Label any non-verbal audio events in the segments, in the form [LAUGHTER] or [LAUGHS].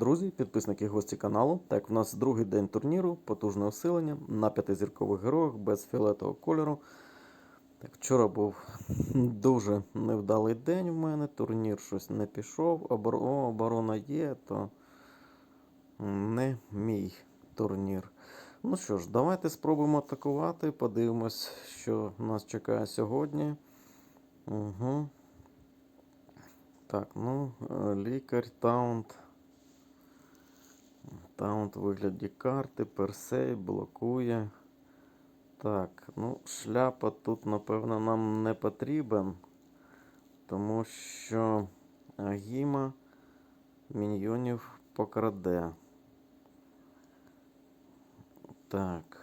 друзі, підписники гості каналу. Так, в нас другий день турніру, потужне усилення на п'ятизіркових героях без фіолетового кольору. Так, вчора був [LAUGHS] дуже невдалий день в мене. Турнір щось не пішов. Обор... О, оборона є, то не мій турнір. Ну що ж, давайте спробуємо атакувати. Подивимось, що нас чекає сьогодні. Угу. Так, ну, е, лікар, таунт. Таунт у вигляді карти, персей, блокує. Так, ну, шляпа тут, напевно, нам не потрібен, тому що Агіма міньйонів покраде. Так,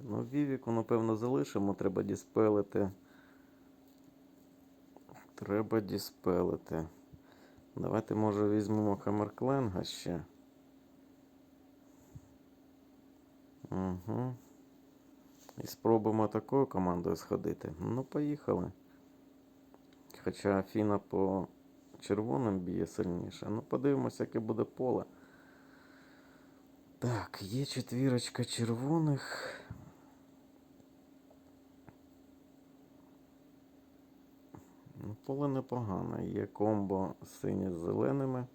ну, Вівіку, напевно, залишимо, треба діспелити. Треба діспелити. Давайте, може, візьмемо Хаммеркленга ще. Угу. І спробуємо такою командою сходити. Ну, поїхали. Хоча Афіна по червоним б'є сильніше. Ну, подивимося, яке буде поле. Так, є четвірочка червоних. Ну, Поле непогане. Є комбо сині з зеленими.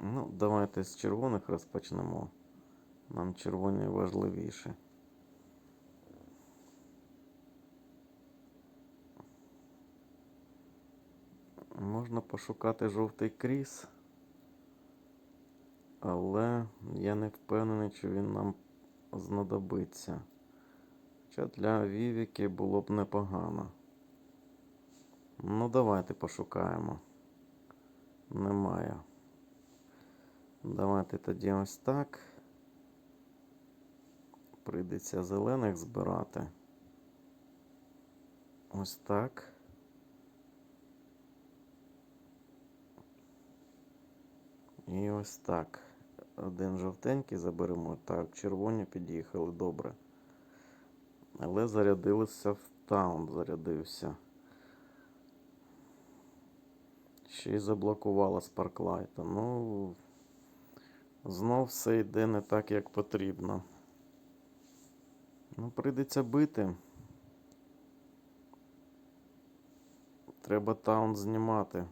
Ну, давайте з червоних розпочнемо. Нам червоні важливіше. Можна пошукати жовтий кріс, але я не впевнений, чи він нам знадобиться. Хоча для Вівіки було б непогано. Ну, давайте пошукаємо. Немає. Давайте тоді ось так. Прийдеться зелених збирати. Ось так. І ось так. Один жовтенький заберемо. Так, червоні під'їхали добре. Але зарядилися в таун, зарядився. Ще й заблокувала Спарклайта. Ну, знов все йде не так, як потрібно. Ну, прийдеться бити. Треба таун знімати.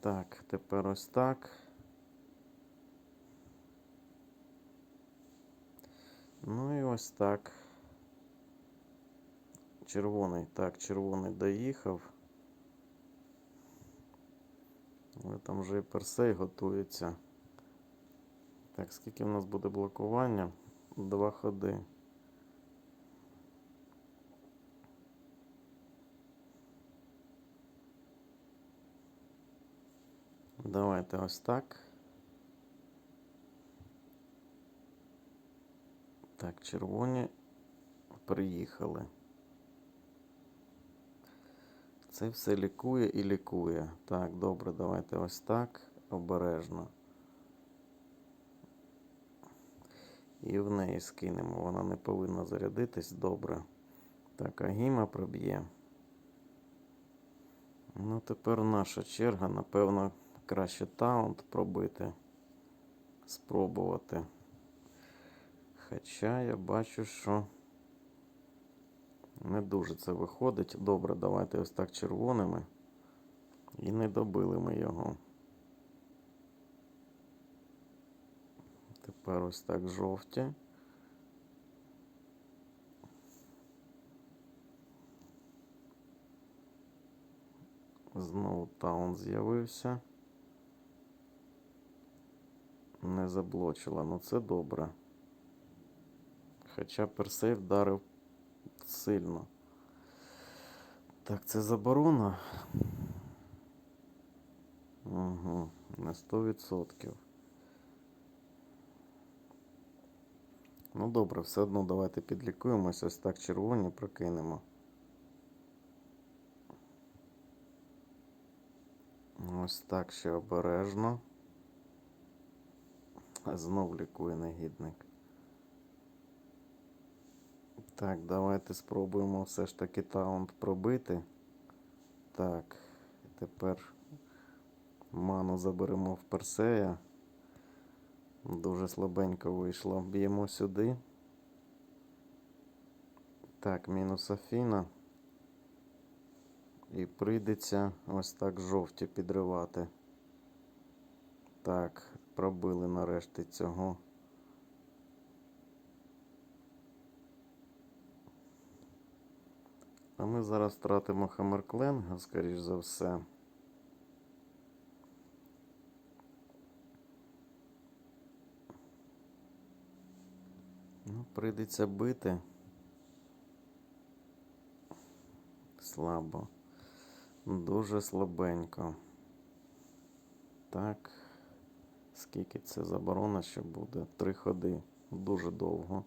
Так, тепер ось так. Ну і ось так. Червоний. Так, червоний доїхав. Але там вже і персей готується. Так, скільки в нас буде блокування? Два ходи. Давайте ось так. Так, червоні приїхали. Це все лікує і лікує. Так, добре, давайте ось так. Обережно. І в неї скинемо. Вона не повинна зарядитись добре. Так, Агіма проб'є. Ну, тепер наша черга, напевно, краще таунт пробити. Спробувати. Хоча я бачу, що не дуже це виходить. Добре, давайте ось так червоними. І не добили ми його. Тепер ось так жовті. Знову таун з'явився. Не заблочила, ну це добре. Хоча персей вдарив сильно. Так, це заборона. Угу, на 100%. Ну добре, все одно давайте підлікуємось. Ось так червоні прокинемо. Ось так ще обережно. Знов лікує негідник. Так, давайте спробуємо все ж таки таунт пробити. Так. Тепер ману заберемо в Персея. Дуже слабенько вийшло. Б'ємо сюди. Так, мінус Афіна. І прийдеться ось так жовті підривати. Так, пробили нарешті цього. А ми зараз втратимо Хаммеркленга, скоріш за все. Прийдеться бити. Слабо. Дуже слабенько. Так. Скільки це заборона ще буде? Три ходи. Дуже довго.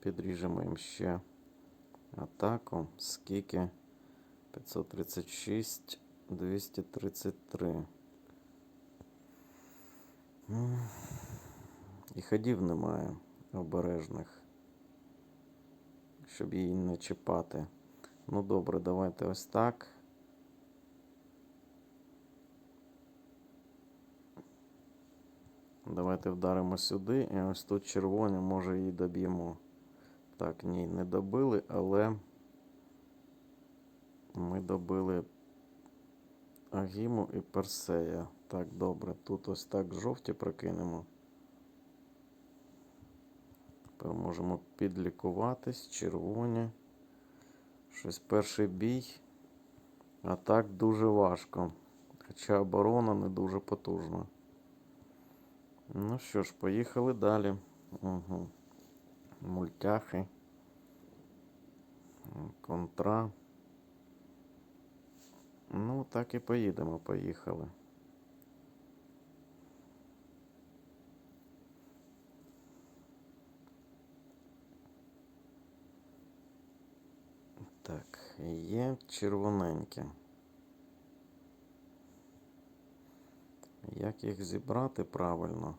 Підріжемо їм ще атаку. Скільки? 536, 233. І ходів немає обережних, щоб її не чіпати. Ну добре, давайте ось так. Давайте вдаримо сюди, і ось тут червоні, може її доб'ємо. Так, ні, не добили, але ми добили Агіму і Персея. Так, добре. Тут ось так жовті прокинемо. Тепер можемо підлікуватись, червоні. Щось перший бій. А так дуже важко. Хоча оборона не дуже потужна. Ну що ж, поїхали далі. Угу. Мультяхи. Контра. Ну, так і поїдемо, поїхали. Так, є червоненькі. Як їх зібрати правильно?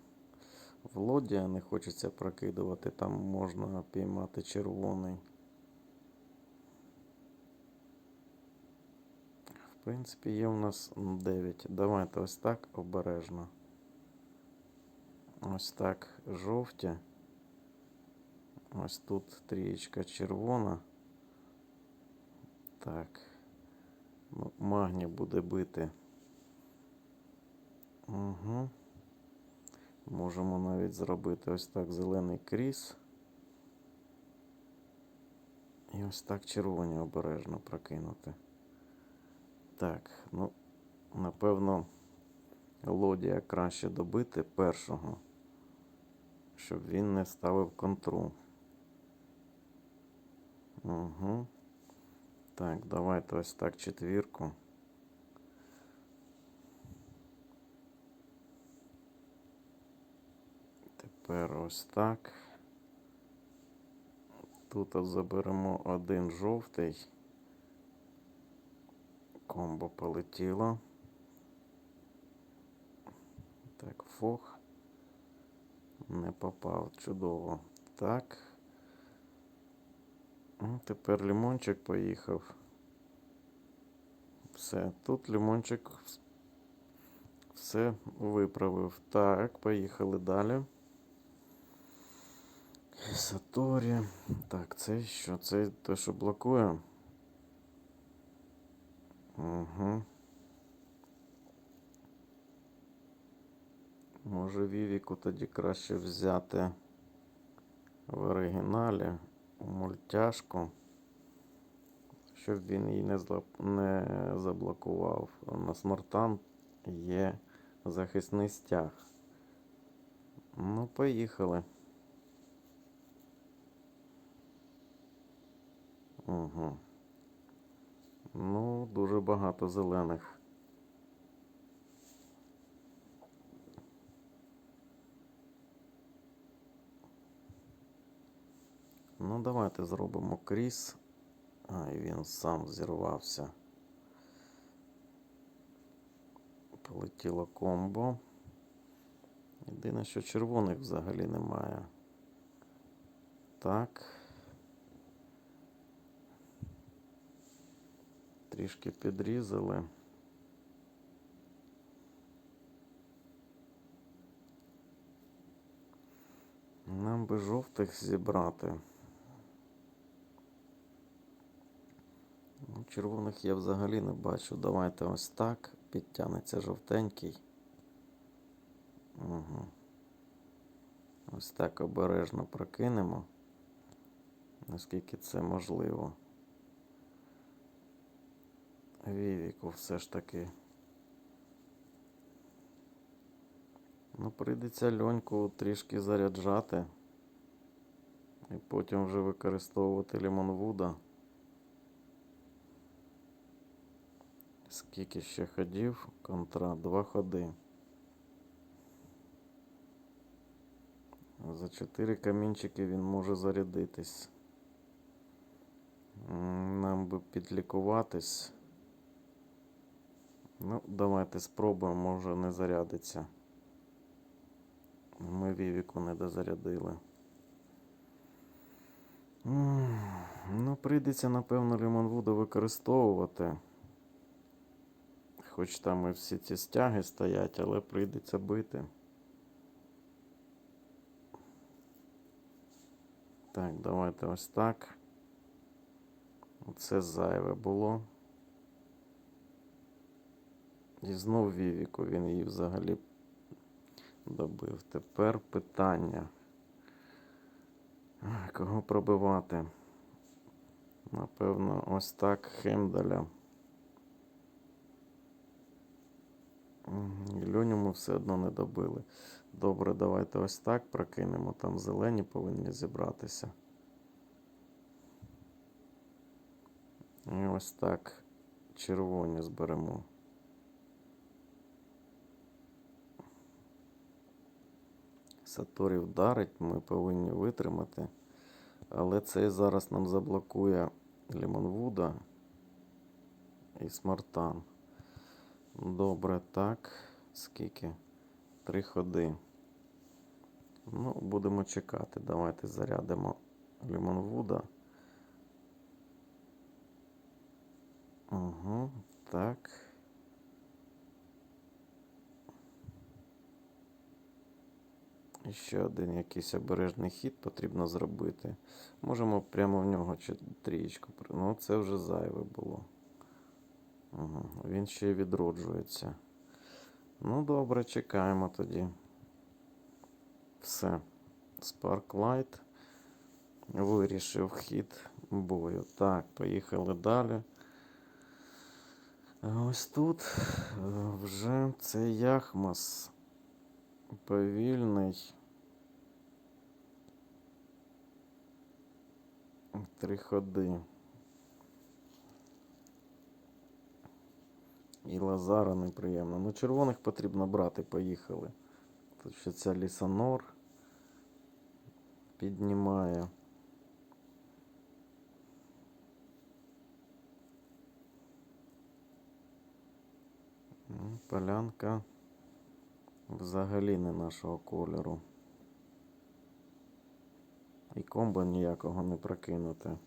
Володя не хочеться прокидувати, там можна піймати червоний. В принципі, є у нас 9. Давайте ось так обережно. Ось так жовті. Ось тут трієчка червона. Так. Магні буде бити. Угу. Можемо навіть зробити ось так зелений кріс. І ось так червоні обережно прокинути. Так, ну, напевно, лодія краще добити першого, щоб він не ставив контру. Угу. Так, давайте ось так четвірку. Тепер ось так. Тут заберемо один жовтий. Комбо полетіло. Так, фох. Не попав. Чудово. Так. Тепер лимончик поїхав. Все, тут лимончик все виправив. Так, поїхали далі. Саторі. Так, це що? Це те, що блокує? Угу. Може Вівіку тоді краще взяти в оригіналі мультяшку, щоб він її не, зла... не заблокував. На смартан є захисний стяг. Ну, поїхали. Угу. Ну, дуже багато зелених. Ну, давайте зробимо кріс. А, і він сам зірвався. Полетіло комбо. Єдине, що червоних взагалі немає. Так. трішки підрізали. Нам би жовтих зібрати. Червоних я взагалі не бачу. Давайте ось так. Підтягнеться жовтенький. Угу. Ось так обережно прокинемо. Наскільки це можливо. Вівіку все ж таки. Ну, прийдеться льоньку трішки заряджати. І потім вже використовувати лімонвуда. Скільки ще ходів? Контра, два ходи. За чотири камінчики він може зарядитись. Нам би підлікуватись. Ну, давайте спробуємо, може не зарядиться. Ми Вівіку не дозарядили. Ну, прийдеться, напевно, лімонвуду використовувати. Хоч там і всі ці стяги стоять, але прийдеться бити. Так, давайте ось так. Це зайве було. І знов Вівіку він її взагалі добив. Тепер питання. Кого пробивати? Напевно, ось так Хемдаля. І Льоню ми все одно не добили. Добре, давайте ось так прокинемо. Там зелені повинні зібратися. І ось так червоні зберемо. Саторі вдарить, ми повинні витримати. Але цей зараз нам заблокує Лімонвуда і Смартан. Добре, так. Скільки? Три ходи. Ну, будемо чекати. Давайте зарядимо Лімонвуда. Угу, так. І ще один якийсь обережний хід потрібно зробити. Можемо прямо в нього чи трієчку. Ну, це вже зайве було. Він ще й відроджується. Ну, добре, чекаємо тоді. Все. Sparklight вирішив хід бою. Так, поїхали далі. Ось тут е, вже це Яхмас. Повільний. Три ходи. І Лазара неприємно. Ну, червоних потрібно брати, поїхали. Тут ще ця Лісанор піднімає. Ну, Полянка взагалі не нашого кольору. І комбо ніякого не прокинути.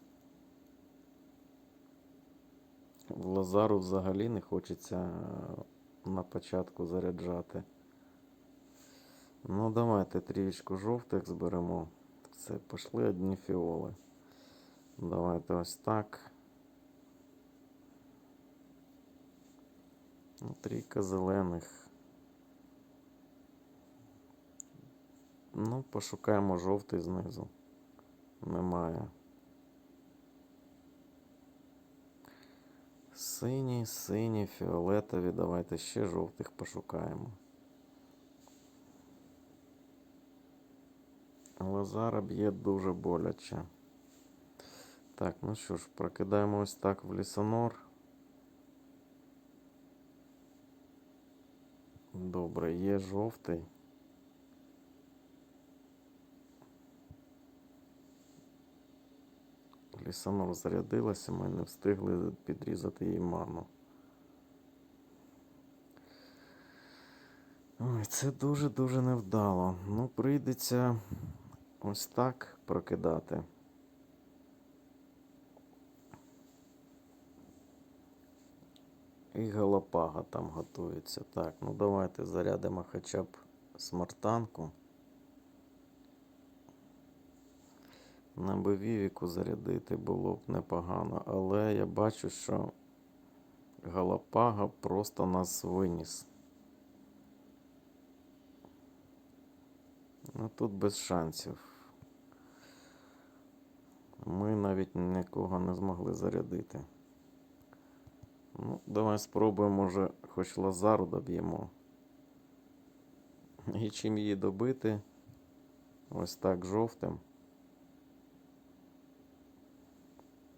Лазару взагалі не хочеться е, на початку заряджати. Ну, давайте трієчку жовтих зберемо. Все, пішли одні фіоли. Давайте ось так. Ну, трійка зелених. Ну, пошукаємо жовтий знизу. Немає. Сині, сині, фіолетові. Давайте ще жовтих пошукаємо. Лазара б'є дуже боляче. Так, ну що ж, прокидаємо ось так в лісонор. Добре, є жовтий. Лісонор зарядилася, ми не встигли підрізати їй ману. Ой, це дуже-дуже невдало. Ну, прийдеться ось так прокидати. І галапага там готується. Так, ну давайте зарядимо хоча б смартанку. На би Вівіку зарядити було б непогано, але я бачу, що Галапага просто нас виніс. Ну тут без шансів. Ми навіть нікого не змогли зарядити. Ну, давай спробуємо, може, хоч Лазару доб'ємо. І чим її добити? Ось так жовтим.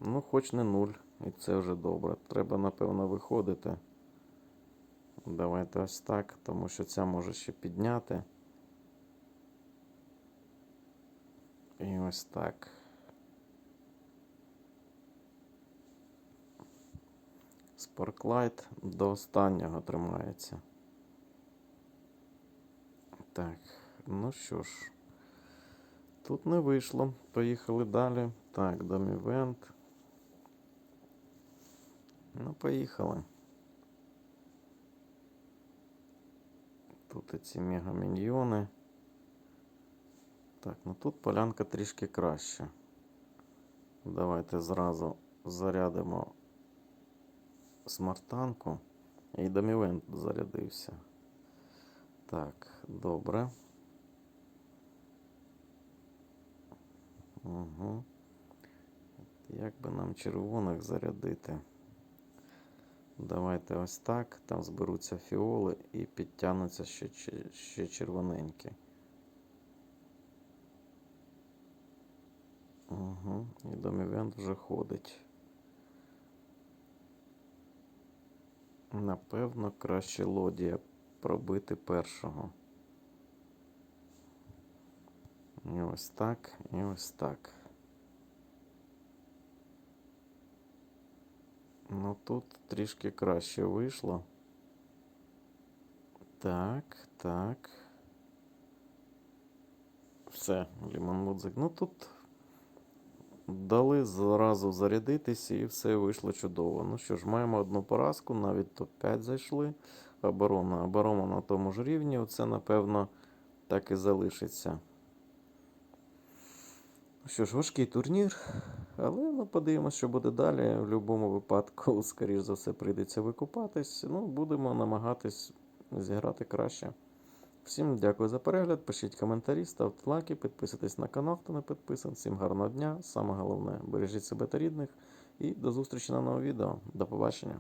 Ну, хоч не нуль, і це вже добре. Треба, напевно, виходити. Давайте ось так, тому що ця може ще підняти. І ось так. Спарклайт до останнього тримається. Так, ну що ж, тут не вийшло. Поїхали далі. Так, домівент. Ну, поїхали. Тут ці мегаміньйони. Так, ну тут полянка трішки краще. Давайте зразу зарядимо смартанку. І домівент зарядився. Так, добре. Угу. Як би нам червоних зарядити? Давайте ось так. Там зберуться фіоли і підтягнуться ще, ще, червоненькі. Угу. І домівент вже ходить. Напевно, краще лодія пробити першого. І ось так, і ось так. Ну тут трішки краще вийшло. Так, так. Все, Лімон Мудзик. Ну тут дали зразу зарядитися і все вийшло чудово. Ну що ж, маємо одну поразку, навіть топ-5 зайшли. Оборона. Оборона на тому ж рівні. Оце, напевно, так і залишиться. Ну Що ж, важкий турнір, але ну, подивимося, що буде далі. В будь-якому випадку, [LAUGHS] скоріш за все, прийдеться викупатись. Ну, будемо намагатись зіграти краще. Всім дякую за перегляд. Пишіть коментарі, ставте лайки, підписуйтесь на канал, хто не підписаний. Всім гарного дня. Саме головне, бережіть себе та рідних. І до зустрічі на новому відео. До побачення.